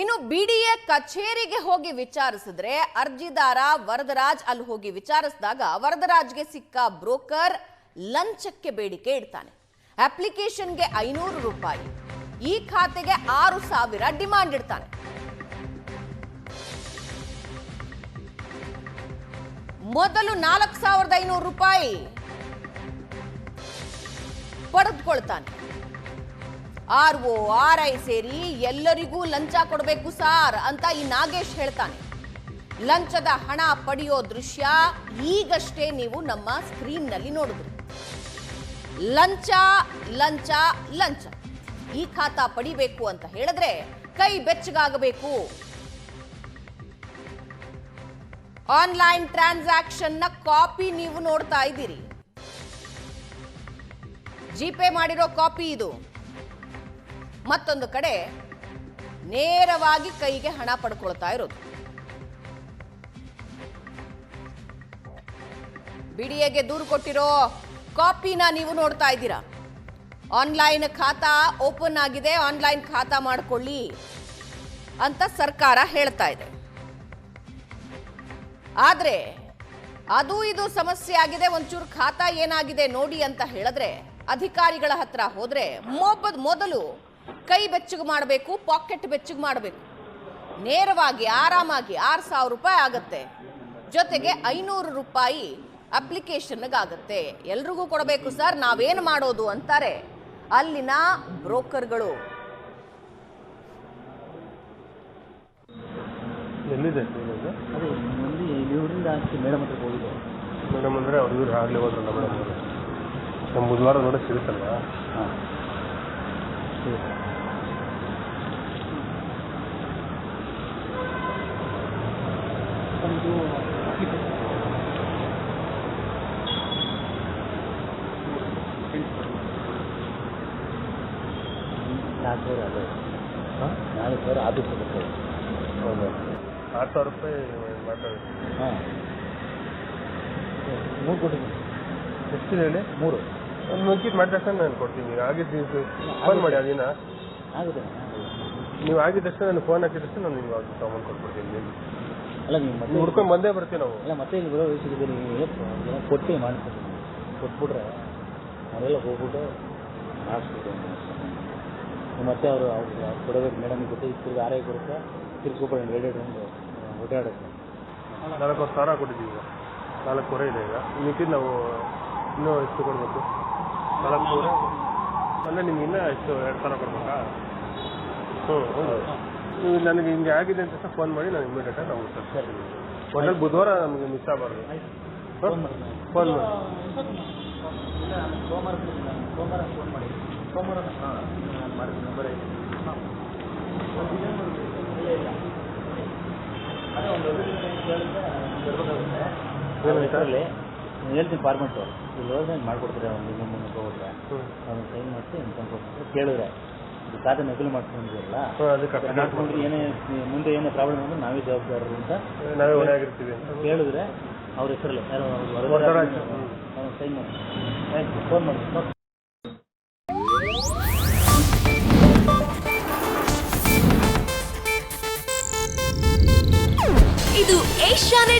ಇನ್ನು ಬಿಡಿಎ ಕಚೇರಿಗೆ ಹೋಗಿ ವಿಚಾರಿಸಿದ್ರೆ ಅರ್ಜಿದಾರ ವರದರಾಜ್ ಅಲ್ಲಿ ಹೋಗಿ ವಿಚಾರಿಸಿದಾಗ ವರದರಾಜ್ಗೆ ಸಿಕ್ಕ ಬ್ರೋಕರ್ ಲಂಚಕ್ಕೆ ಬೇಡಿಕೆ ಇಡ್ತಾನೆ. ಅಪ್ಲಿಕೇಶನ್ಗೆ ಐನೂರು ರೂಪಾಯಿ, ಈ ಖಾತೆಗೆ ಆರು ಸಾವಿರ ಡಿಮಾಂಡ್ ಇಡ್ತಾನೆ. ಮೊದಲು ನಾಲ್ಕು ಸಾವಿರದ ಐನೂರು ರೂಪಾಯಿ ಪಡೆದುಕೊಳ್ತಾನೆ. ಆರ್ ಒ ಆರ್ ಐ ಸೇರಿ ಎಲ್ಲರಿಗೂ ಲಂಚ ಕೊಡಬೇಕು ಸಾರ್ ಅಂತ ಈ ನಾಗೇಶ್ ಹೇಳ್ತಾನೆ. ಲಂಚದ ಹಣ ಪಡೆಯೋ ದೃಶ್ಯ ಈಗಷ್ಟೇ ನೀವು ನಮ್ಮ ಸ್ಕ್ರೀನ್ನಲ್ಲಿ ನೋಡಿದ್ರಿ. ಲಂಚ ಲಂಚ ಲಂಚ. ಈ ಖಾತಾ ಪಡಿಬೇಕು ಅಂತ ಹೇಳಿದ್ರೆ ಕೈ ಬೆಚ್ಚಗಾಗಬೇಕು. ಆನ್ಲೈನ್ ಟ್ರಾನ್ಸಾಕ್ಷನ್ನ ಕಾಪಿ ನೀವು ನೋಡ್ತಾ ಇದ್ದೀರಿ. ಜಿಪೇ ಮಾಡಿರೋ ಕಾಪಿ ಇದು. ಮತ್ತೊಂದು ಕಡೆ ನೇರವಾಗಿ ಕೈಗೆ ಹಣ ಪಡ್ಕೊಳ್ತಾ ಇರೋದು. ಬಿಡಿಎಗೆ ದೂರು ಕೊಟ್ಟಿರೋ ಕಾಪಿನ ನೀವು ನೋಡ್ತಾ ಇದ್ದೀರಾ? ಆನ್ಲೈನ್ ಖಾತಾ ಓಪನ್ ಆಗಿದೆ, ಆನ್ಲೈನ್ ಖಾತಾ ಮಾಡಿಕೊಳ್ಳಿ ಅಂತ ಸರ್ಕಾರ ಹೇಳ್ತಾ ಇದೆ. ಆದ್ರೆ ಅದು ಇದು ಸಮಸ್ಯೆ ಆಗಿದೆ, ಒಂಚೂರು ಖಾತಾ ಏನಾಗಿದೆ ನೋಡಿ ಅಂತ ಹೇಳಿದ್ರೆ ಅಧಿಕಾರಿಗಳ ಹತ್ರ ಹೋದ್ರೆ ಮೊಬ ಮೊದಲು ಕೈ ಬೆಚ್ಚಗೆ ಮಾಡಬೇಕು ಪಾಕೆಟ್ ಬೆಚ್ಚಗೆ ಮಾಡಬೇಕು. ನೇರವಾಗಿ ಆರಾಮಾಗಿ ಆರು ಸಾವಿರ ರೂಪಾಯಿ ಆಗುತ್ತೆ. ಜೊತೆಗೆ ಐನೂರು ರೂಪಾಯಿ ಅಪ್ಲಿಕೇಶನ್ಗಾಗತ್ತೆ ಎಲ್ರಿಗೂ ಕೊಡಬೇಕು ಸರ್ ನಾವೇನು ಮಾಡೋದು ಅಂತಾರೆ ಅಲ್ಲಿನ ಬ್ರೋಕರ್ಗಳು. ಎಲ್ಲಿದೆ ಮೇಡಮ್ ಹತ್ರ ಹೋಗಿದೆ. ಮೇಡಮ್ ಅಂದರೆ ಅವ್ರು ಇವ್ರು ಆಗಲೇ ಹೋದ್ರಲ್ಲ ಮೇಡಮ್ ನಮ್ಮ ಬುಧವಾರ ನೋಡಿ ಸಿಗುತ್ತಲ್ಲ ಹಾಂ ಒಂದು ನಾಲ್ಕು ಸಾವಿರ ಅದೇ ಹಾಂ ನಾಲ್ಕು ಸಾವಿರ ಆಫೀಸ್ ಬರ್ತದೆ ಹೌದು ಆರು ಸಾವಿರ ರೂಪಾಯಿ ಮಾತಾಡಿ ಹಾಂ ಮೂರು ಕೊಟ್ಟಿದ್ದೀನಿ ಎಷ್ಟು ಹೇಳಿ ಮೂರು ಒಂದು ಮುಂಚಿತ ಮಾಡಿದ ತಕ್ಷಣ ನಾನು ಕೊಡ್ತೀನಿ. ಆಗಿದ್ದು ಫೋನ್ ಮಾಡಿ ಅದಿನ ಆಗುತ್ತೆ ನೀವು ಆಗಿದ ತಕ್ಷಣ ನಾನು ಫೋನ್ ಹಾಕಿದ ತಕ್ಷಣ ನಾನು ನಿಮ್ಗೆ ಅದು ತೊಗೊಂಡು ಕೊಟ್ಬಿಡ್ತೀನಿ ಅಲ್ಲ ನೀವು ಮತ್ತೆ ನೀವು ಹುಡ್ಕೊಂಡು ಬಂದೇ ಬರ್ತೀವಿ ನಾವು ಅಲ್ಲ ಮತ್ತೆ ಇಲ್ಲಿ ಬರೋ ವಯಸ್ಸಿಗೆ ನೀವು ಕೊಟ್ಟು ಮಾಡ್ಕೊಡ್ತೀನಿ ಕೊಟ್ಬಿಟ್ರೆ ಅವರೆಲ್ಲ ಹೋಗ್ಬಿಟ್ಟು ಮಾಡಿಸ್ಬಿಟ್ಟು ನೀವು ಮತ್ತೆ ಅವರು ಕೊಡಬೇಕು. ಮೇಡಮ್ ಕೊಟ್ಟು ತಿರುಗಿ ಆರೈ ಕೊಡುತ್ತೆ. ತಿರ್ಸ್ಕೊಬೇಡಿ ರೇಡಿಯೇಟ್ ಒಂದು ಓಡಾಡುತ್ತೆ ನಾಲ್ಕು ಸಾವಿರ ಕೊಟ್ಟಿದ್ದೀವಿ ಈಗ. ನಾಲ್ಕೂವರೆ ಇದೆ ಈಗ. ಮಿಕ್ಕಿದ್ದು ನಾವು ಇನ್ನೂ ಎಷ್ಟು ಕೊಡಬೇಕು? ನಾಲ್ಕೂವರೆ ಅಂದರೆ ನಿಮ್ಗೆ ಇನ್ನೂ ಎಷ್ಟು ಎರಡು ಸಾವಿರ ಕೊಡ್ಬೇಕಾ? ಹ್ಞೂ ಹೌದು. ನೀವು ನನಗೆ ಹಿಂಗೆ ಆಗಿದೆ ಅಂತ ಫೋನ್ ಮಾಡಿ ನಾನು ಇಮಿಡಿಯೇಟಾಗಿ ನಾವು ಸರ್. ಮೊದಲು ಬುಧವಾರ ನಮಗೆ ಮಿಸ್ ಆಗಬಾರ್ದು. ಫೋನ್ ಮಾಡಿ ಫೋನ್ ಮಾಡಿ. ಸೋಮವಾರ ಸೋಮವಾರ ಫೋನ್ ಮಾಡಿ ಸೋಮವಾರ ಹಾಂ ಮಾಡಿ ನಂಬರ್? ಹೆಸರಲ್ಲಿ ಹೇಳ್ತೀನಿ ಫಾರ್ಮೆಟು ಇಲ್ಲಿ ಹೋದ್ರೆ ಮಾಡ್ಕೊಡ್ತಾರೆ ಒಂದು ಇನ್ನೊಂದು ಮುಂದೆ ಹೋಗ್ರೆ ಅವ್ನು ಸೈನ್ ಮಾಡಿಸಿ ಇನ್ಕಮ್ ಕೇಳಿದ್ರೆ ಇದು ಖಾತೆ ನಕಲು ಮಾಡ್ಕೊಂಡಿರಲ್ಲ ಮಾಡ್ಕೊಂಡ್ರೆ ಏನೇ ಮುಂದೆ ಏನೇ ಪ್ರಾಬ್ಲಮ್ ಅಂದ್ರೆ ನಾವೇ ಜವಾಬ್ದಾರರು ಅಂತ ನಾವೇ ಹೊಣೆ ಆಗಿರ್ತೀವಿ ಅವ್ರ ಹೆಸರಲ್ಲಿ ಯಾರು ಸೈನ್ ಮಾಡಿ ಫೋನ್ ಮಾಡಿ